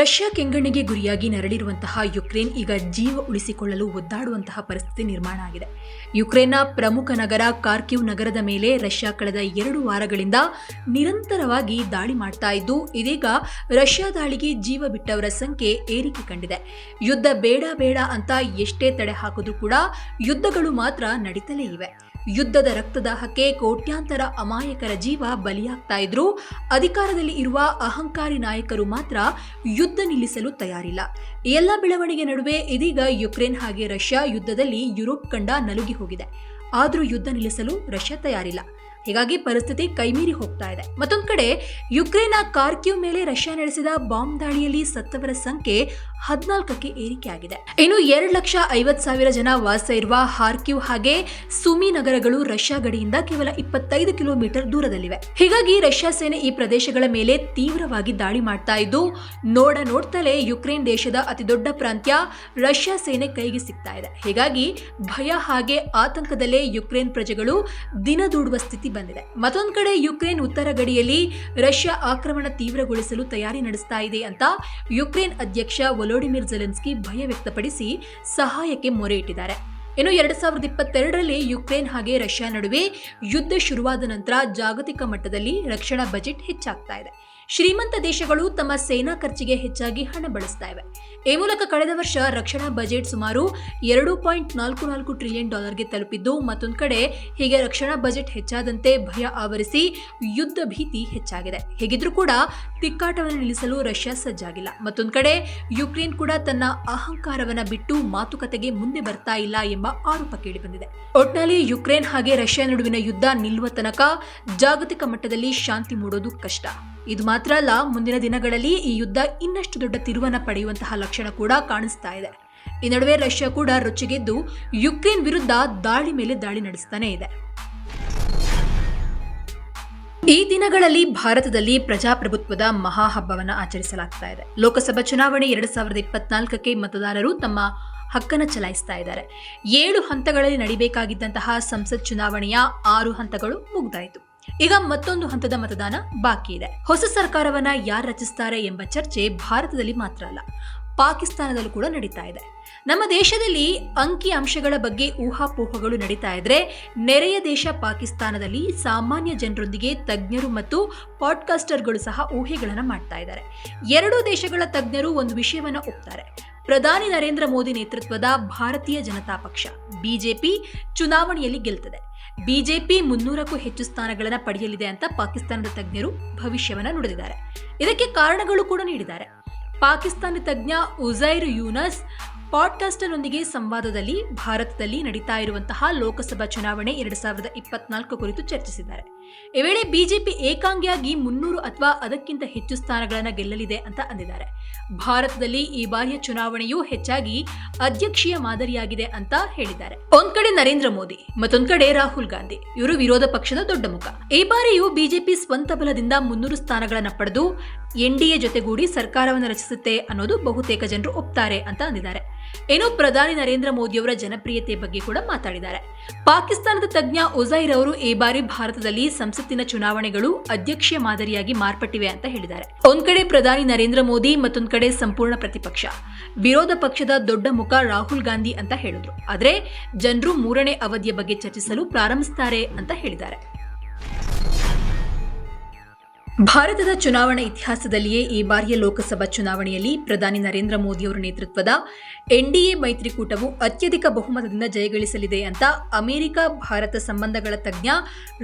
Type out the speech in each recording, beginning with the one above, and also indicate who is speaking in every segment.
Speaker 1: Russia ಕೆಂಗಣ್ಣಿಗೆ ಗುರಿಯಾಗಿ ನರಳಿರುವಂತಹ Ukraine ಈಗ ಜೀವ ಉಳಿಸಿಕೊಳ್ಳಲು ಒದ್ದಾಡುವಂತಹ ಪರಿಸ್ಥಿತಿ ನಿರ್ಮಾಣ ಆಗಿದೆ. ಯುಕ್ರೇನ್ನ ಪ್ರಮುಖ ನಗರ ಕಾರ್ಕಿವ್ ನಗರದ ಮೇಲೆ ರಷ್ಯಾ ಕಳೆದ ಎರಡು ವಾರಗಳಿಂದ ನಿರಂತರವಾಗಿ ದಾಳಿ ಮಾಡ್ತಾ ಇದ್ದು, ಇದೀಗ ರಷ್ಯಾ ದಾಳಿಗೆ ಜೀವ ಬಿಟ್ಟವರ ಸಂಖ್ಯೆ ಏರಿಕೆ ಕಂಡಿದೆ. ಯುದ್ಧ ಬೇಡ ಬೇಡ ಅಂತ ಎಷ್ಟೇ ತಡೆ ಹಾಕಿದ್ರೂ ಕೂಡ ಯುದ್ಧಗಳು ಮಾತ್ರ ನಡೀತಲೇ ಇವೆ. ಯುದ್ಧದ ರಕ್ತದಾಹಕ್ಕೆ ಕೋಟ್ಯಾಂತರ ಅಮಾಯಕರ ಜೀವ ಬಲಿಯಾಗ್ತಾ ಇದ್ರು ಅಧಿಕಾರದಲ್ಲಿ ಇರುವ ಅಹಂಕಾರಿ ನಾಯಕರು ಮಾತ್ರ ಯುದ್ಧ ನಿಲ್ಲಿಸಲು ತಯಾರಿಲ್ಲ. ಎಲ್ಲ ಬೆಳವಣಿಗೆ ನಡುವೆ ಇದೀಗ ಯುಕ್ರೇನ್ ಹಾಗೆ ರಷ್ಯಾ ಯುದ್ಧದಲ್ಲಿ ಯುರೋಪ್ ಕಂಡ ನಲುಗಿ ಹೋಗಿದೆ. ಆದರೂ ಯುದ್ಧ ನಿಲ್ಲಿಸಲು ರಷ್ಯಾ ತಯಾರಿಲ್ಲ. ಹೀಗಾಗಿ ಪರಿಸ್ಥಿತಿ ಕೈಮೀರಿ ಹೋಗ್ತಾ ಇದೆ. ಮತ್ತೊಂದು ಕಡೆ, ಯುಕ್ರೇನ್ನ ಕಾರ್ಕ್ಯೂ ಮೇಲೆ ರಷ್ಯಾ ನಡೆಸಿದ ಬಾಂಬ್ ದಾಳಿಯಲ್ಲಿ ಸತ್ತವರ ಸಂಖ್ಯೆ ಹದಿನಾಲ್ಕಕ್ಕೆ ಏರಿಕೆಯಾಗಿದೆ. ಇನ್ನು ಎರಡು ಲಕ್ಷ ಐವತ್ ಸಾವಿರ ಜನ ವಾಸ ಇರುವ ಹಾರ್ಕ್ಯೂ ಹಾಗೆ ಸುಮಿ ನಗರಗಳು ರಷ್ಯಾ ಗಡಿಯಿಂದ ಕೇವಲ ಇಪ್ಪತ್ತೈದು ಕಿಲೋಮೀಟರ್ ದೂರದಲ್ಲಿವೆ. ಹೀಗಾಗಿ ರಷ್ಯಾ ಸೇನೆ ಈ ಪ್ರದೇಶಗಳ ಮೇಲೆ ತೀವ್ರವಾಗಿ ದಾಳಿ ಮಾಡ್ತಾ ಇದ್ದು, ನೋಡ ನೋಡ್ತಲೇ ಯುಕ್ರೇನ್ ದೇಶದ ಅತಿದೊಡ್ಡ ಪ್ರಾಂತ್ಯ ರಷ್ಯಾ ಸೇನೆ ಕೈಗೆ ಸಿಗ್ತಾ ಇದೆ. ಹೀಗಾಗಿ ಭಯ ಹಾಗೆ ಆತಂಕದಲ್ಲೇ ಯುಕ್ರೇನ್ ಪ್ರಜೆಗಳು ದಿನದೂಡುವ ಸ್ಥಿತಿ ಬಂದಿದೆ. ಮತ್ತೊಂದು ಕಡೆ ಯುಕ್ರೇನ್ ಉತ್ತರ ಗಡಿಯಲ್ಲಿ ರಷ್ಯಾ ಆಕ್ರಮಣ ತೀವ್ರಗೊಳಿಸಲು ತಯಾರಿ ನಡೆಸ್ತಾ ಇದೆ ಅಂತ ಯುಕ್ರೇನ್ ಅಧ್ಯಕ್ಷ ವೊಲೋಡಿಮಿರ್ ಜೆಲೆನ್ಸ್ಕಿ ಭಯ ವ್ಯಕ್ತಪಡಿಸಿ ಸಹಾಯಕ್ಕೆ ಮೊರೆ ಇಟ್ಟಿದ್ದಾರೆ. ಇನ್ನು ಎರಡ್ ಸಾವಿರದ ಇಪ್ಪತ್ತೆರಡರಲ್ಲಿ ಯುಕ್ರೇನ್ ಹಾಗೆ ರಷ್ಯಾ ನಡುವೆ ಯುದ್ಧ ಶುರುವಾದ ನಂತರ ಜಾಗತಿಕ ಮಟ್ಟದಲ್ಲಿ ರಕ್ಷಣಾ ಬಜೆಟ್ ಹೆಚ್ಚಾಗ್ತಾ ಇದೆ. ಶ್ರೀಮಂತ ದೇಶಗಳು ತಮ್ಮ ಸೇನಾ ಖರ್ಚಿಗೆ ಹೆಚ್ಚಾಗಿ ಹಣ ಬಳಸ್ತಾ ಇವೆ. ಈ ಮೂಲಕ ಕಳೆದ ವರ್ಷ ರಕ್ಷಣಾ ಬಜೆಟ್ ಸುಮಾರು ಎರಡು ಪಾಯಿಂಟ್ ನಾಲ್ಕು ನಾಲ್ಕು ಟ್ರಿಲಿಯನ್ ಡಾಲರ್ಗೆ ತಲುಪಿದ್ದು, ಮತ್ತೊಂದು ಕಡೆ ಹೀಗೆ ರಕ್ಷಣಾ ಬಜೆಟ್ ಹೆಚ್ಚಾದಂತೆ ಭಯ ಆವರಿಸಿ ಯುದ್ಧ ಭೀತಿ ಹೆಚ್ಚಾಗಿದೆ. ಹೇಗಿದ್ರೂ ಕೂಡ ತಿಕ್ಕಾಟವನ್ನು ನಿಲ್ಲಿಸಲು ರಷ್ಯಾ ಸಜ್ಜಾಗಿಲ್ಲ. ಮತ್ತೊಂದು ಕಡೆ ಯುಕ್ರೇನ್ ಕೂಡ ತನ್ನ ಅಹಂಕಾರವನ್ನ ಬಿಟ್ಟು ಮಾತುಕತೆಗೆ ಮುಂದೆ ಬರ್ತಾ ಇಲ್ಲ ಎಂಬ ಆರೋಪ ಕೇಳಿಬಂದಿದೆ. ಒಟ್ನಲ್ಲಿ ಯುಕ್ರೇನ್ ಹಾಗೆ ರಷ್ಯಾ ನಡುವಿನ ಯುದ್ಧ ನಿಲ್ಲುವ ತನಕ ಜಾಗತಿಕ ಮಟ್ಟದಲ್ಲಿ ಶಾಂತಿ ಮೂಡೋದು ಕಷ್ಟ. ಇದು ಮಾತ್ರ ಅಲ್ಲ, ಮುಂದಿನ ದಿನಗಳಲ್ಲಿ ಈ ಯುದ್ಧ ಇನ್ನಷ್ಟು ದೊಡ್ಡ ತಿರುವನ್ನ ಪಡೆಯುವಂತಹ ಲಕ್ಷಣ ಕೂಡ ಕಾಣಿಸ್ತಾ ಇದೆ. ಈ ನಡುವೆ ರಷ್ಯಾ ಕೂಡ ರೊಚ್ಚಿಗೆದ್ದು ಯುಕ್ರೇನ್ ವಿರುದ್ಧ ದಾಳಿ ಮೇಲೆ ದಾಳಿ ನಡೆಸ್ತಾನೆ ಇದೆ. ಈ ದಿನಗಳಲ್ಲಿ ಭಾರತದಲ್ಲಿ ಪ್ರಜಾಪ್ರಭುತ್ವದ ಮಹಾಹಬ್ಬವನ್ನು ಆಚರಿಸಲಾಗ್ತಾ ಇದೆ. ಲೋಕಸಭಾ ಚುನಾವಣೆ ಎರಡ್ ಸಾವಿರದ ಇಪ್ಪತ್ನಾಲ್ಕಕ್ಕೆ ಮತದಾರರು ತಮ್ಮ ಹಕ್ಕನ್ನು ಚಲಾಯಿಸ್ತಾ ಇದ್ದಾರೆ. ಏಳು ಹಂತಗಳಲ್ಲಿ ನಡಿಬೇಕಾಗಿದ್ದಂತಹ ಸಂಸತ್ ಚುನಾವಣೆಯ ಆರು ಹಂತಗಳು ಮುಗ್ದಾಯಿತು. ಈಗ ಮತ್ತೊಂದು ಹಂತದ ಮತದಾನ ಬಾಕಿ ಇದೆ. ಹೊಸ ಸರ್ಕಾರವನ್ನ ಯಾರು ರಚಿಸ್ತಾರೆ ಎಂಬ ಚರ್ಚೆ ಭಾರತದಲ್ಲಿ ಮಾತ್ರ ಅಲ್ಲ, ಪಾಕಿಸ್ತಾನದಲ್ಲೂ ಕೂಡ ನಡೀತಾ ಇದೆ. ನಮ್ಮ ದೇಶದಲ್ಲಿ ಅಂಕಿ ಅಂಶಗಳ ಬಗ್ಗೆ ಊಹಾಪೋಹಗಳು ನಡೀತಾ ಇದ್ರೆ ನೆರೆಯ ದೇಶ ಪಾಕಿಸ್ತಾನದಲ್ಲಿ ಸಾಮಾನ್ಯ ಜನರೊಂದಿಗೆ ತಜ್ಞರು ಮತ್ತು ಪಾಡ್ಕಾಸ್ಟರ್ಗಳು ಸಹ ಊಹೆಗಳನ್ನು ಮಾಡ್ತಾ ಇದ್ದಾರೆ. ಎರಡೂ ದೇಶಗಳ ತಜ್ಞರು ಒಂದು ವಿಷಯವನ್ನ ಒಪ್ತಾರೆ. ಪ್ರಧಾನಿ ನರೇಂದ್ರ ಮೋದಿ ನೇತೃತ್ವದ ಭಾರತೀಯ ಜನತಾ ಪಕ್ಷ, ಬಿಜೆಪಿ, ಚುನಾವಣೆಯಲ್ಲಿ ಗೆಲ್ತದೆ. ಬಿಜೆಪಿ ಮುನ್ನೂರಕ್ಕೂ ಹೆಚ್ಚು ಸ್ಥಾನಗಳನ್ನು ಪಡೆಯಲಿದೆ ಅಂತ ಪಾಕಿಸ್ತಾನದ ತಜ್ಞರು ಭವಿಷ್ಯವನ್ನು ನುಡಿದಿದ್ದಾರೆ. ಇದಕ್ಕೆ ಕಾರಣಗಳು ಕೂಡ ನೀಡಿದ್ದಾರೆ. ಪಾಕಿಸ್ತಾನಿ ತಜ್ಞ ಉಜೈರ್ ಯೂನಸ್ ಪಾಡ್ಕಾಸ್ಟರ್ನೊಂದಿಗೆ ಸಂವಾದದಲ್ಲಿ ಭಾರತದಲ್ಲಿ ನಡೀತಾ ಇರುವಂತಹ ಲೋಕಸಭಾ ಚುನಾವಣೆ ಎರಡು ಸಾವಿರದ ಇಪ್ಪತ್ನಾಲ್ಕು ಕುರಿತು ಚರ್ಚಿಸಿದ್ದಾರೆ. ಈ ವೇಳೆ ಬಿಜೆಪಿ ಏಕಾಂಗಿಯಾಗಿ ಮುನ್ನೂರು ಅಥವಾ ಅದಕ್ಕಿಂತ ಹೆಚ್ಚು ಸ್ಥಾನಗಳನ್ನು ಗೆಲ್ಲಲಿದೆ ಅಂತ ಅಂದಿದ್ದಾರೆ. ಭಾರತದಲ್ಲಿ ಈ ಬಾರಿಯ ಚುನಾವಣೆಯು ಹೆಚ್ಚಾಗಿ ಅಧ್ಯಕ್ಷೀಯ ಮಾದರಿಯಾಗಿದೆ ಅಂತ ಹೇಳಿದ್ದಾರೆ. ಒಂದ್ ಕಡೆ ನರೇಂದ್ರ ಮೋದಿ, ಮತ್ತೊಂದ್ ಕಡೆ ರಾಹುಲ್ ಗಾಂಧಿ. ಇವರು ವಿರೋಧ ಪಕ್ಷದ ದೊಡ್ಡ ಮುಖ. ಈ ಬಾರಿಯೂ ಬಿಜೆಪಿ ಸ್ವಂತ ಬಲದಿಂದ ಮುನ್ನೂರು ಸ್ಥಾನಗಳನ್ನು ಪಡೆದು ಎನ್ಡಿಎ ಜೊತೆಗೂಡಿ ಸರ್ಕಾರವನ್ನು ರಚಿಸುತ್ತೆ ಅನ್ನೋದು ಬಹುತೇಕ ಜನರು ಒಪ್ತಾರೆ ಅಂತ ಅಂದಿದ್ದಾರೆ. ಏನು ಪ್ರಧಾನಿ ನರೇಂದ್ರ ಮೋದಿಯವರ ಜನಪ್ರಿಯತೆ ಬಗ್ಗೆ ಕೂಡ ಮಾತಾಡಿದ್ದಾರೆ. ಪಾಕಿಸ್ತಾನದ ತಜ್ಞ ಉಜೈರ್ ಅವರು ಈ ಬಾರಿ ಭಾರತದಲ್ಲಿ ಸಂಸತ್ತಿನ ಚುನಾವಣೆಗಳು ಅಧ್ಯಕ್ಷೀಯ ಮಾದರಿಯಾಗಿ ಮಾರ್ಪಟ್ಟಿವೆ ಅಂತ ಹೇಳಿದ್ದಾರೆ. ಒಂದ್ ಕಡೆ ಪ್ರಧಾನಿ ನರೇಂದ್ರ ಮೋದಿ, ಮತ್ತೊಂದ್ ಕಡೆ ಸಂಪೂರ್ಣ ಪ್ರತಿಪಕ್ಷ. ವಿರೋಧ ಪಕ್ಷದ ದೊಡ್ಡ ಮುಖ ರಾಹುಲ್ ಗಾಂಧಿ ಅಂತ ಹೇಳಿದ್ರು. ಆದರೆ, ಜನರು ಮೂರನೇ ಅವಧಿಯ ಬಗ್ಗೆ ಚರ್ಚಿಸಲು ಪ್ರಾರಂಭಿಸ್ತಾರೆ ಅಂತ ಹೇಳಿದ್ದಾರೆ. ಭಾರತದ ಚುನಾವಣಾ ಇತಿಹಾಸದಲ್ಲಿಯೇ ಈ ಬಾರಿಯ ಲೋಕಸಭಾ ಚುನಾವಣೆಯಲ್ಲಿ ಪ್ರಧಾನಿ ನರೇಂದ್ರ ಮೋದಿಯವರ ನೇತೃತ್ವದ ಎನ್ಡಿಎ ಮೈತ್ರಿಕೂಟವು ಅತ್ಯಧಿಕ ಬಹುಮತದಿಂದ ಜಯಗಳಿಸಲಿದೆ ಅಂತ ಅಮೆರಿಕ, ಭಾರತ ಸಂಬಂಧಗಳ ತಜ್ಞ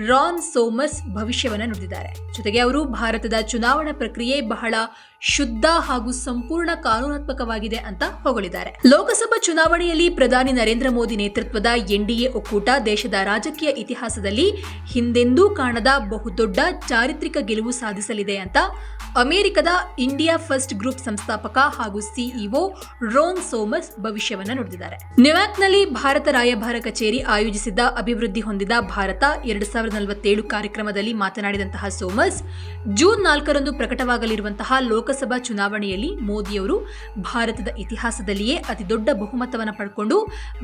Speaker 1: ರಾನ್ ಸೋಮಸ್ ಭವಿಷ್ಯವನ್ನು ನುಡಿದಿದ್ದಾರೆ. ಜೊತೆಗೆ ಅವರು ಭಾರತದ ಚುನಾವಣಾ ಪ್ರಕ್ರಿಯೆ ಬಹಳ ಶುದ್ಧ ಹಾಗೂ ಸಂಪೂರ್ಣ ಕಾನೂನಾತ್ಮಕವಾಗಿದೆ ಅಂತ ಹೊಗಳಿದ್ದಾರೆ. ಲೋಕಸಭಾ ಚುನಾವಣೆಯಲ್ಲಿ ಪ್ರಧಾನಿ ನರೇಂದ್ರ ಮೋದಿ ನೇತೃತ್ವದ ಎನ್ಡಿಎ ಒಕ್ಕೂಟ ದೇಶದ ರಾಜಕೀಯ ಇತಿಹಾಸದಲ್ಲಿ ಹಿಂದೆಂದೂ ಕಾಣದ ಬಹುದೊಡ್ಡ ಚಾರಿತ್ರಿಕ ಗೆಲುವು ಸಾಧಿಸಲಿದೆ ಅಂತ ಅಮೆರಿಕದ ಇಂಡಿಯಾ ಫಸ್ಟ್ ಗ್ರೂಪ್ ಸಂಸ್ಥಾಪಕ ಹಾಗೂ ಸಿಇಒ ರೋನ್ ಸೋಮಸ್ ಭವಿಷ್ಯವನ್ನು ನುಡಿದಿದ್ದಾರೆ. ನ್ಯೂಯಾರ್ಕ್ನಲ್ಲಿ ಭಾರತ ರಾಯಭಾರ ಕಚೇರಿ ಆಯೋಜಿಸಿದ್ದ ಅಭಿವೃದ್ಧಿ ಹೊಂದಿದ ಭಾರತ ಎರಡ್ ಸಾವಿರದ ನಲವತ್ತೇಳು ಕಾರ್ಯಕ್ರಮದಲ್ಲಿ ಮಾತನಾಡಿದಂತಹ ಸೋಮಸ್, ಜೂನ್ ನಾಲ್ಕರಂದು ಪ್ರಕಟವಾಗಲಿರುವಂತಹ ಲೋಕ ಲೋಕಸಭಾ ಚುನಾವಣೆಯಲ್ಲಿ ಮೋದಿಯವರು ಭಾರತದ ಇತಿಹಾಸದಲ್ಲಿಯೇ ಅತಿದೊಡ್ಡ ಬಹುಮತವನ್ನು ಪಡ್ಕೊಂಡು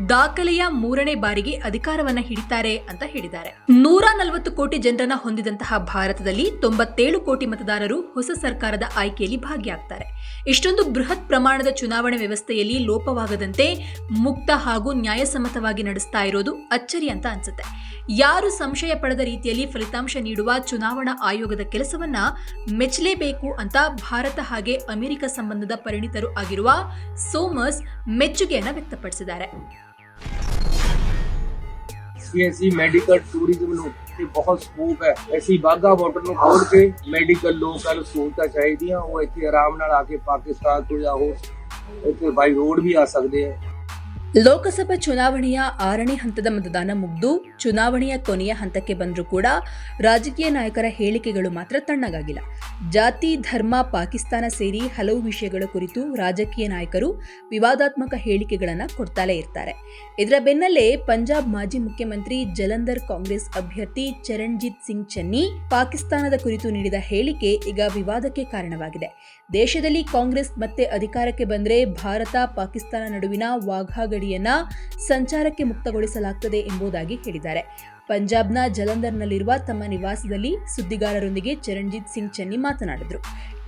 Speaker 1: ದಾಖಲೆಯ ಮೂರನೇ ಬಾರಿಗೆ ಅಧಿಕಾರವನ್ನ ಹಿಡಿತಾರೆ ಅಂತ ಹೇಳಿದ್ದಾರೆ. ನೂರ ನಲವತ್ತು ಕೋಟಿ ಜನರನ್ನ ಹೊಂದಿದಂತಹ ಭಾರತದಲ್ಲಿ ತೊಂಬತ್ತೇಳು ಕೋಟಿ ಮತದಾರರು ಹೊಸ ಸರ್ಕಾರದ ಆಯ್ಕೆಯಲ್ಲಿ ಭಾಗಿಯಾಗ್ತಾರೆ. ಇಷ್ಟೊಂದು ಬೃಹತ್ ಪ್ರಮಾಣದ ಚುನಾವಣೆ ವ್ಯವಸ್ಥೆಯಲ್ಲಿ ಲೋಪವಾಗದಂತೆ ಮುಕ್ತ ಹಾಗೂ ನ್ಯಾಯಸಮ್ಮತವಾಗಿ ನಡೆಸ್ತಾ ಇರೋದು ಅಚ್ಚರಿ ಅಂತ ಅನ್ಸುತ್ತೆ. ಯಾರು ಸಂಶಯ ಪಡೆದ ರೀತಿಯಲ್ಲಿ ಫಲಿತಾಂಶ ನೀಡುವ ಚುನಾವಣಾ ಆಯೋಗದ ಕೆಲಸವನ್ನ ಮೆಚ್ಚಲೇಬೇಕು ಅಂತ ಭಾರತ ಹಾಗೆ ಅಮೆರಿಕ ಸಂಬಂಧದ ಪರಿಣಿತರು ಆಗಿರುವ ಸೋಮಸ್ ಮೆಚ್ಚುಗೆಯನ್ನ ವ್ಯಕ್ತಪಡಿಸಿದ್ದಾರೆ
Speaker 2: ਕਿ ਅਸੀਂ ਮੈਡੀਕਲ ਟੂਰਿਜ਼ਮ ਨੂੰ ਤੇ ਬਹੁਤ ਸਕੋਪ ਹੈ ਅਸੀਂ ਬਾਗਾ ਬਾਰਡਰ ਨੂੰ ਖੋਲ ਕੇ ਮੈਡੀਕਲ ਲੋਕਾਂ ਨੂੰ ਸਹੂਲਤਾਂ ਚਾਹੀਦੀਆਂ ਉਹ ਇੱਥੇ ਆਰਾਮ ਨਾਲ ਆ ਕੇ ਪਾਕਿਸਤਾਨ ਤੋਂ ਜਾਂ ਹੋਰ ਇੱਥੇ ਬਾਈ ਰੋਡ ਵੀ ਆ ਸਕਦੇ ਆ
Speaker 1: ಲೋಕಸಭಾ ಚುನಾವಣೆಯ ಆರನೇ ಹಂತದ ಮತದಾನ ಮುಗಿದು ಚುನಾವಣೆಯ ಕೊನೆಯ ಹಂತಕ್ಕೆ ಬಂದರೂ ಕೂಡ ರಾಜಕೀಯ ನಾಯಕರ ಹೇಳಿಕೆಗಳು ಮಾತ್ರ ತಣ್ಣಗಾಗಿಲ್ಲ. ಜಾತಿ, ಧರ್ಮ, ಪಾಕಿಸ್ತಾನ ಸೇರಿ ಹಲವು ವಿಷಯಗಳ ಕುರಿತು ರಾಜಕೀಯ ನಾಯಕರು ವಿವಾದಾತ್ಮಕ ಹೇಳಿಕೆಗಳನ್ನು ಕೊಡ್ತಾಲೇ ಇರ್ತಾರೆ. ಇದರ ಬೆನ್ನಲ್ಲೇ ಪಂಜಾಬ್ ಮಾಜಿ ಮುಖ್ಯಮಂತ್ರಿ ಜಲಂಧರ್ ಕಾಂಗ್ರೆಸ್ ಅಭ್ಯರ್ಥಿ ಚರಣ್ಜಿತ್ ಸಿಂಗ್ ಚನ್ನಿ ಪಾಕಿಸ್ತಾನದ ಕುರಿತು ನೀಡಿದ ಹೇಳಿಕೆ ಈಗ ವಿವಾದಕ್ಕೆ ಕಾರಣವಾಗಿದೆ. ದೇಶದಲ್ಲಿ ಕಾಂಗ್ರೆಸ್ ಮತ್ತೆ ಅಧಿಕಾರಕ್ಕೆ ಬಂದರೆ ಭಾರತ, ಪಾಕಿಸ್ತಾನ ನಡುವಿನ ವಾಘಾ ಗಡಿಯನ್ನ ಸಂಚಾರಕ್ಕೆ ಮುಕ್ತಗೊಳಿಸಲಾಗುತ್ತದೆ ಎಂಬುದಾಗಿ ಹೇಳಿದ್ದಾರೆ. ಪಂಜಾಬ್ನ ಜಲಂಧರ್ನಲ್ಲಿರುವ ತಮ್ಮ ನಿವಾಸದಲ್ಲಿ ಸುದ್ದಿಗಾರರೊಂದಿಗೆ ಚರಣ್ಜಿತ್ ಸಿಂಗ್ ಚೆನ್ನಿ ಮಾತನಾಡಿದರು.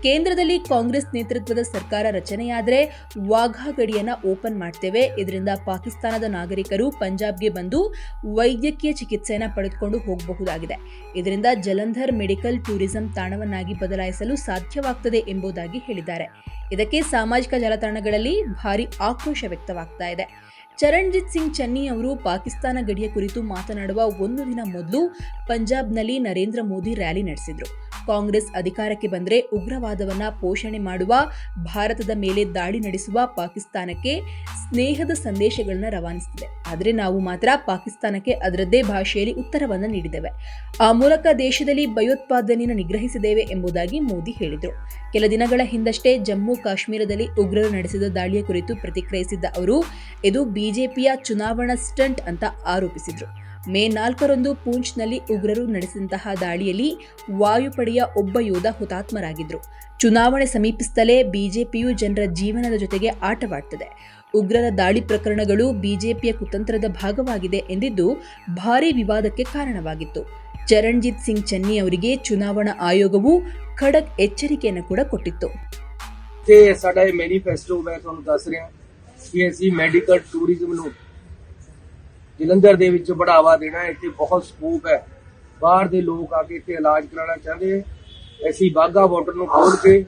Speaker 1: ಕೇಂದ್ರದಲ್ಲಿ ಕಾಂಗ್ರೆಸ್ ನೇತೃತ್ವದ ಸರ್ಕಾರ ರಚನೆಯಾದರೆ ವಾಘಾ ಗಡಿಯನ್ನ ಓಪನ್ ಮಾಡ್ತೇವೆ. ಇದರಿಂದ ಪಾಕಿಸ್ತಾನದ ನಾಗರಿಕರು ಪಂಜಾಬ್ಗೆ ಬಂದು ವೈದ್ಯಕೀಯ ಚಿಕಿತ್ಸೆಯನ್ನು ಪಡೆದುಕೊಂಡು ಹೋಗಬಹುದಾಗಿದೆ. ಇದರಿಂದ ಜಲಂಧರ್ ಮೆಡಿಕಲ್ ಟೂರಿಸಂ ತಾಣವನ್ನಾಗಿ ಬದಲಾಯಿಸಲು ಸಾಧ್ಯವಾಗ್ತದೆ ಎಂಬುದಾಗಿ ಹೇಳಿದ್ದಾರೆ. ಇದಕ್ಕೆ ಸಾಮಾಜಿಕ ಜಾಲತಾಣಗಳಲ್ಲಿ ಭಾರಿ ಆಕ್ರೋಶ ವ್ಯಕ್ತವಾಗ್ತಾ ಇದೆ. ಚರಣ್ಜಿತ್ ಸಿಂಗ್ ಚನ್ನಿ ಅವರು ಪಾಕಿಸ್ತಾನ ಗಡಿಯ ಕುರಿತು ಮಾತನಾಡುವ ಒಂದು ದಿನ ಮೊದಲು ಪಂಜಾಬ್ನಲ್ಲಿ ನರೇಂದ್ರ ಮೋದಿ ರ್ಯಾಲಿ ನಡೆಸಿದ್ರು. ಕಾಂಗ್ರೆಸ್ ಅಧಿಕಾರಕ್ಕೆ ಬಂದರೆ ಉಗ್ರವಾದವನ್ನ ಪೋಷಣೆ ಮಾಡುವ, ಭಾರತದ ಮೇಲೆ ದಾಳಿ ನಡೆಸುವ ಪಾಕಿಸ್ತಾನಕ್ಕೆ ಸ್ನೇಹದ ಸಂದೇಶಗಳನ್ನ ರವಾನಿಸುತ್ತಿದೆ ಆದರೆ ನಾವು ಮಾತ್ರ ಪಾಕಿಸ್ತಾನಕ್ಕೆ ಅದರದ್ದೇ ಭಾಷೆಯಲ್ಲಿ ಉತ್ತರವನ್ನು ನೀಡಿದ್ದೇವೆ. ಆ ಮೂಲಕ ದೇಶದಲ್ಲಿ ಭಯೋತ್ಪಾದನೆಯನ್ನು ನಿಗ್ರಹಿಸಿದ್ದೇವೆ ಎಂಬುದಾಗಿ ಮೋದಿ ಹೇಳಿದರು. ಕೆಲ ದಿನಗಳ ಹಿಂದಷ್ಟೇ ಜಮ್ಮು ಕಾಶ್ಮೀರದಲ್ಲಿ ಉಗ್ರರು ನಡೆಸಿದ ದಾಳಿಯ ಕುರಿತು ಪ್ರತಿಕ್ರಿಯಿಸಿದ್ದ ಅವರು, ಇದು ಬಿಜೆಪಿಯ ಚುನಾವಣಾ ಸ್ಟಂಟ್ ಅಂತ ಆರೋಪಿಸಿದರು. ಮೇ ನಾಲ್ಕರಂದು ಪೂಂಚ್ನಲ್ಲಿ ಉಗ್ರರು ನಡೆಸಿದಂತಹ ದಾಳಿಯಲ್ಲಿ ವಾಯುಪಡೆಯ ಒಬ್ಬ ಯೋಧ ಹುತಾತ್ಮರಾಗಿದ್ರು. ಚುನಾವಣೆ ಸಮೀಪಿಸುತ್ತಲೇ ಬಿಜೆಪಿಯು ಜನರ ಜೀವನದ ಜೊತೆಗೆ ಆಟವಾಡ್ತದೆ. ಉಗ್ರರ ದಾಳಿ ಪ್ರಕರಣಗಳು ಬಿಜೆಪಿಯ ಕುತಂತ್ರದ ಭಾಗವಾಗಿದೆ ಎಂದಿದ್ದು ಭಾರೀ ವಿವಾದಕ್ಕೆ ಕಾರಣವಾಗಿತ್ತು. ಚರಣ್ಜಿತ್ ಸಿಂಗ್ ಚನ್ನಿ ಅವರಿಗೆ ಚುನಾವಣಾ ಆಯೋಗವು ಖಡಕ್ ಎಚ್ಚರಿಕೆಯನ್ನು ಕೂಡ ಕೊಟ್ಟಿತ್ತು.
Speaker 2: ਕਿ ਅਸੀਂ ਮੈਡੀਕਲ ਟੂਰਿਜ਼ਮ ਨੂੰ ਜਲੰਧਰ ਦੇ ਵਿੱਚ ਬੜਾਵਾ ਦੇਣਾ ਹੈ, ਇੱਥੇ ਬਹੁਤ ਸਕੋਪ ਹੈ। ਬਾਹਰ ਦੇ ਲੋਕ ਆ ਕੇ ਇੱਥੇ ਇਲਾਜ ਕਰਾਉਣਾ ਚਾਹੁੰਦੇ ਹੈ ਅਸੀਂ ਬਾਗਾ ਬਾਰਡਰ ਨੂੰ ਖੋਲ ਕੇ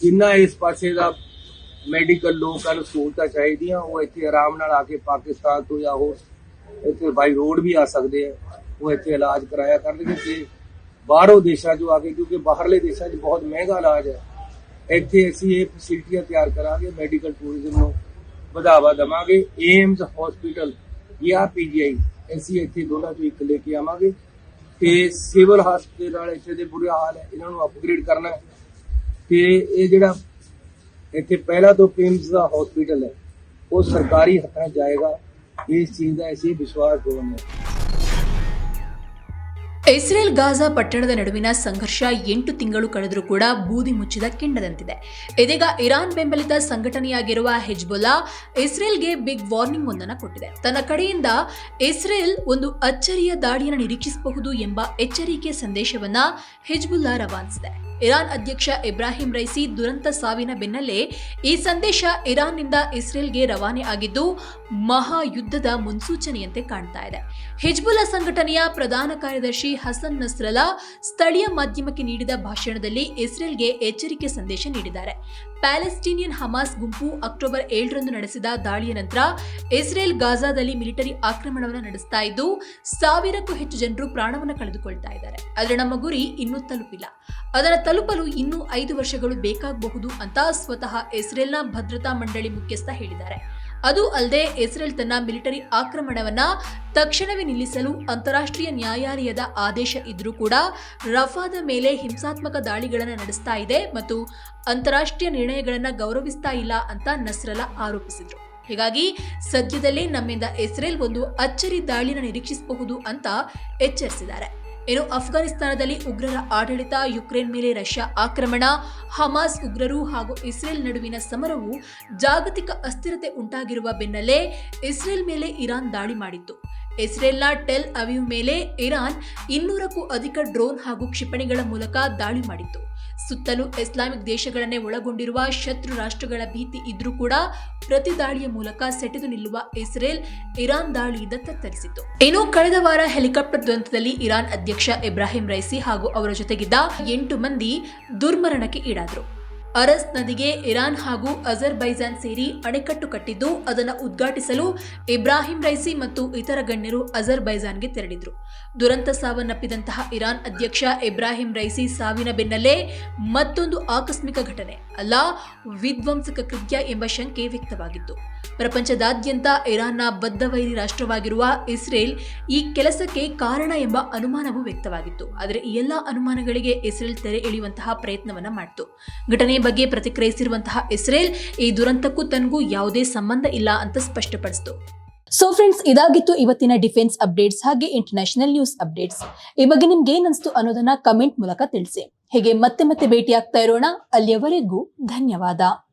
Speaker 2: ਜਿੰਨਾ ਇਸ ਪਾਸੇ ਦਾ ਮੈਡੀਕਲ ਲੋਕਾਂ ਨੂੰ ਸਹੂਲਤਾਂ ਚਾਹੀਦੀਆਂ, ਉਹ ਇੱਥੇ ਆਰਾਮ ਨਾਲ ਆ ਕੇ ਪਾਕਿਸਤਾਨ ਤੋਂ ਜਾਂ ਹੋਰ ਇੱਥੇ ਬਾਈ ਰੋਡ ਵੀ ਆ ਸਕਦੇ ਆ। ਉਹ ਇੱਥੇ ਇਲਾਜ ਕਰਾਇਆ ਕਰਨਗੇ ਤੇ ਬਾਹਰੋਂ ਦੇਸ਼ਾਂ 'ਚੋਂ ਆ ਕੇ, ਕਿਉਂਕਿ ਬਾਹਰਲੇ ਦੇਸ਼ਾਂ 'ਚ ਬਹੁਤ ਮਹਿੰਗਾ ਇਲਾਜ ਹੈ। ਇੱਥੇ ਅਸੀਂ ਇਹ ਫੈਸਿਲਿਟੀਆਂ ਤਿਆਰ ਕਰਾਂਗੇ ਮੈਡੀਕਲ ਟੂਰਿਜ਼ਮ ਨੂੰ। ਵਧਾਵਾ ਦਵਾਂਗੇ। ਏਮਸ ਹਸਪੀਟਲ ਜਾਂ ਪੀਜੀਆਈ, ਅਸੀਂ ਇੱਥੇ ਦੋਨਾਂ ਚੋਂ ਇੱਕ ਲੈ ਕੇ ਆਵਾਂਗੇ। ਤੇ ਸਿਵਲ ਹਸਪਤਾਲ ਨਾਲ ਇੱਥੇ ਦੇ ਬੁਰੇ ਹਾਲ ਹੈ, ਇਹਨਾਂ ਨੂੰ ਅਪਗ੍ਰੇਡ ਕਰਨਾ ਤੇ ਇਹ ਜਿਹੜਾ ਇੱਥੇ ਪਹਿਲਾ ਤੋਂ ਪੀਮਸ ਦਾ ਹਸਪੀਟਲ ਹੈ, ਉਹ ਸਰਕਾਰੀ ਹੱਥਾਂ 'ਚ ਜਾਏਗਾ। ਇਸ ਚੀਜ਼ ਦਾ ਅਸੀਂ ਵਿਸ਼ਵਾਸ ਦਵਾਂਗੇ
Speaker 1: ಇಸ್ರೇಲ್ ಗಾಜಾ ಪಟ್ಟಣದ ನಡುವಿನ ಸಂಘರ್ಷ ಎಂಟು ತಿಂಗಳು ಕಳೆದರೂ ಕೂಡ ಬೂದಿ ಮುಚ್ಚಿದ ಕೆಂಡದಂತಿದೆ. ಇದೀಗ ಇರಾನ್ ಬೆಂಬಲಿತ ಸಂಘಟನೆಯಾಗಿರುವ ಹೆಜ್ಬುಲ್ಲಾ ಇಸ್ರೇಲ್ಗೆ ಬಿಗ್ ವಾರ್ನಿಂಗ್ ಒಂದನ್ನು ಕೊಟ್ಟಿದೆ. ತನ್ನ ಕಡೆಯಿಂದ ಇಸ್ರೇಲ್ ಒಂದು ಅಚ್ಚರಿಯ ದಾಳಿಯನ್ನು ನಿರೀಕ್ಷಿಸಬಹುದು ಎಂಬ ಎಚ್ಚರಿಕೆ ಸಂದೇಶವನ್ನ ಹೆಜ್ಬುಲ್ಲಾ ರವಾನಿಸಿದೆ. ಇರಾನ್ ಅಧ್ಯಕ್ಷ ಇಬ್ರಾಹಿಂ ರೈಸಿ ದುರಂತ ಸಾವಿನ ಬೆನ್ನಲ್ಲೇ ಈ ಸಂದೇಶ ಇರಾನ್ನಿಂದ ಇಸ್ರೇಲ್ಗೆ ರವಾನೆ ಆಗಿದ್ದು ಮಹಾಯುದ್ಧದ ಮುನ್ಸೂಚನೆಯಂತೆ ಕಾಣ್ತಾ ಇದೆ. ಹಿಜ್ಬುಲ್ಲಾ ಸಂಘಟನೆಯ ಪ್ರಧಾನ ಕಾರ್ಯದರ್ಶಿ ಹಸನ್ ನಸ್ರಲಾ ಸ್ಥಳೀಯ ಮಾಧ್ಯಮಕ್ಕೆ ನೀಡಿದ ಭಾಷಣದಲ್ಲಿ ಇಸ್ರೇಲ್ಗೆ ಎಚ್ಚರಿಕೆ ಸಂದೇಶ ನೀಡಿದ್ದಾರೆ. ಪ್ಯಾಲೆಸ್ಟೀನಿಯನ್ ಹಮಾಸ್ ಗುಂಪು ಅಕ್ಟೋಬರ್ ಏಳರಂದು ನಡೆಸಿದ ದಾಳಿಯ ನಂತರ ಇಸ್ರೇಲ್ ಗಾಜಾದಲ್ಲಿ ಮಿಲಿಟರಿ ಆಕ್ರಮಣವನ್ನು ನಡೆಸ್ತಾ ಇದ್ದು, ಸಾವಿರಕ್ಕೂ ಹೆಚ್ಚು ಜನರು ಪ್ರಾಣವನ್ನು ಕಳೆದುಕೊಳ್ತಾ ಇದ್ದಾರೆ. ಆದರೆ ನಮ್ಮ ಗುರಿ ಇನ್ನೂ ತಲುಪಿಲ್ಲ. ಅದರ ತಲುಪಲು ಇನ್ನೂ ಐದು ವರ್ಷಗಳು ಬೇಕಾಗಬಹುದು ಅಂತ ಸ್ವತಃ ಇಸ್ರೇಲ್ನ ಭದ್ರತಾ ಮಂಡಳಿ ಮುಖ್ಯಸ್ಥ ಹೇಳಿದ್ದಾರೆ. ಅದು ಅಲ್ಲದೆ ಇಸ್ರೇಲ್ ತನ್ನ ಮಿಲಿಟರಿ ಆಕ್ರಮಣವನ್ನ ತಕ್ಷಣವೇ ನಿಲ್ಲಿಸಲು ಅಂತಾರಾಷ್ಟ್ರೀಯ ನ್ಯಾಯಾಲಯದ ಆದೇಶ ಇದ್ರೂ ಕೂಡ ರಫಾದ ಮೇಲೆ ಹಿಂಸಾತ್ಮಕ ದಾಳಿಗಳನ್ನು ನಡೆಸ್ತಾ ಇದೆ ಮತ್ತು ಅಂತಾರಾಷ್ಟ್ರೀಯ ನಿರ್ಣಯಗಳನ್ನು ಗೌರವಿಸ್ತಾ ಇಲ್ಲ ಅಂತ ನಸ್ರಲ ಆರೋಪಿಸಿದರು. ಹೀಗಾಗಿ ಸದ್ಯದಲ್ಲೇ ನಮ್ಮಿಂದ ಇಸ್ರೇಲ್ ಒಂದು ಅಚ್ಚರಿ ದಾಳಿನ ನಿರೀಕ್ಷಿಸಬಹುದು ಅಂತ ಎಚ್ಚರಿಸಿದ್ದಾರೆ. ಇನ್ನು ಅಫ್ಘಾನಿಸ್ತಾನದಲ್ಲಿ ಉಗ್ರರ ಆಡಳಿತ, ಯುಕ್ರೇನ್ ಮೇಲೆ ರಷ್ಯಾ ಆಕ್ರಮಣ, ಹಮಾಸ್ ಉಗ್ರರು ಹಾಗೂ ಇಸ್ರೇಲ್ ನಡುವಿನ ಸಮರವು ಜಾಗತಿಕ ಅಸ್ಥಿರತೆ ಉಂಟಾಗಿರುವ ಬೆನ್ನಲ್ಲೇ ಇಸ್ರೇಲ್ ಮೇಲೆ ಇರಾನ್ ದಾಳಿ ಮಾಡಿತ್ತು. ಇಸ್ರೇಲ್ನ ಟೆಲ್ ಅವಿವ್ ಮೇಲೆ ಇರಾನ್ ಇನ್ನೂರಕ್ಕೂ ಅಧಿಕ ಡ್ರೋನ್ ಹಾಗೂ ಕ್ಷಿಪಣಿಗಳ ಮೂಲಕ ದಾಳಿ ಮಾಡಿತ್ತು. ಸುತ್ತಲೂ ಇಸ್ಲಾಮಿಕ್ ದೇಶಗಳನ್ನೇ ಒಳಗೊಂಡಿರುವ ಶತ್ರು ರಾಷ್ಟ್ರಗಳ ಭೀತಿ ಇದ್ರೂ ಕೂಡ ಪ್ರತಿ ದಾಳಿಯ ಮೂಲಕ ಸೆಟೆದು ನಿಲ್ಲುವ ಇಸ್ರೇಲ್ ಇರಾನ್ ದಾಳಿಯಿಂದ ತತ್ತರಿಸಿತು ಇನ್ನು ಕಳೆದ ವಾರ ಹೆಲಿಕಾಪ್ಟರ್ ದುರಂತದಲ್ಲಿ ಇರಾನ್ ಅಧ್ಯಕ್ಷ ಇಬ್ರಾಹಿಂ ರೈಸಿ ಹಾಗೂ ಅವರ ಜೊತೆಗಿದ್ದ ಎಂಟು ಮಂದಿ ದುರ್ಮರಣಕ್ಕೆ ಈಡಾದರು. ಅರಸ್ ನದಿಗೆ ಇರಾನ್ ಹಾಗೂ ಅಜರ್ಬೈಜಾನ್ ಸೇರಿ ಅಣೆಕಟ್ಟು ಕಟ್ಟಿದ್ದು, ಅದನ್ನು ಉದ್ಘಾಟಿಸಲು ಇಬ್ರಾಹಿಂ ರೈಸಿ ಮತ್ತು ಇತರ ಗಣ್ಯರು ಅಜರ್ಬೈಜಾನ್ಗೆ ತೆರಳಿದ್ರು. ದುರಂತ ಸಾವನ್ನಪ್ಪಿದಂತಹ ಇರಾನ್ ಅಧ್ಯಕ್ಷ ಇಬ್ರಾಹಿಂ ರೈಸಿ ಸಾವಿನ ಬೆನ್ನಲ್ಲೇ ಮತ್ತೊಂದು ಆಕಸ್ಮಿಕ ಘಟನೆ, ಅಲ್ಲ ವಿಧ್ವಂಸಕ ಕೃತ್ಯ ಎಂಬ ಶಂಕೆ ವ್ಯಕ್ತವಾಗಿತ್ತು. ಪ್ರಪಂಚದಾದ್ಯಂತ ಇರಾನ್ನ ಬದ್ಧವೈರಿ ರಾಷ್ಟ್ರವಾಗಿರುವ ಇಸ್ರೇಲ್ ಈ ಕೆಲಸಕ್ಕೆ ಕಾರಣ ಎಂಬ ಅನುಮಾನವೂ ವ್ಯಕ್ತವಾಗಿತ್ತು. ಆದರೆ ಈ ಎಲ್ಲ ಅನುಮಾನಗಳಿಗೆ ಇಸ್ರೇಲ್ ತೆರೆ ಎಳೆಯುವಂತಹ ಪ್ರಯತ್ನವನ್ನ ಮಾಡಿತು. ಘಟನೆಯ ಬಗ್ಗೆ ಪ್ರತಿಕ್ರಿಯಿಸಿರುವಂತಹ ಇಸ್ರೇಲ್ ಈ ದುರಂತಕ್ಕೂ ತನಗೂ ಯಾವುದೇ ಸಂಬಂಧ ಇಲ್ಲ ಅಂತ ಸ್ಪಷ್ಟಪಡಿಸಿತು. ಸೊ ಫ್ರೆಂಡ್ಸ್ ಇದಾಗಿತ್ತು ಇವತ್ತಿನ ಡಿಫೆನ್ಸ್ ಅಪ್ಡೇಟ್ಸ್ ಹಾಗೆ ಇಂಟರ್ನ್ಯಾಷನಲ್ ನ್ಯೂಸ್ ಅಪ್ಡೇಟ್ಸ್. ಈ ಬಗ್ಗೆ ನಿಮ್ಗೆ ಏನಿಸ್ತು ಅನ್ನೋದನ್ನ ಕಮೆಂಟ್ ಮೂಲಕ ತಿಳಿಸಿ. ಹೀಗೆ ಮತ್ತೆ ಮತ್ತೆ ಭೇಟಿ ಆಗ್ತಾ ಇರೋಣ. ಅಲ್ಲಿಯವರೆಗೂ ಧನ್ಯವಾದ.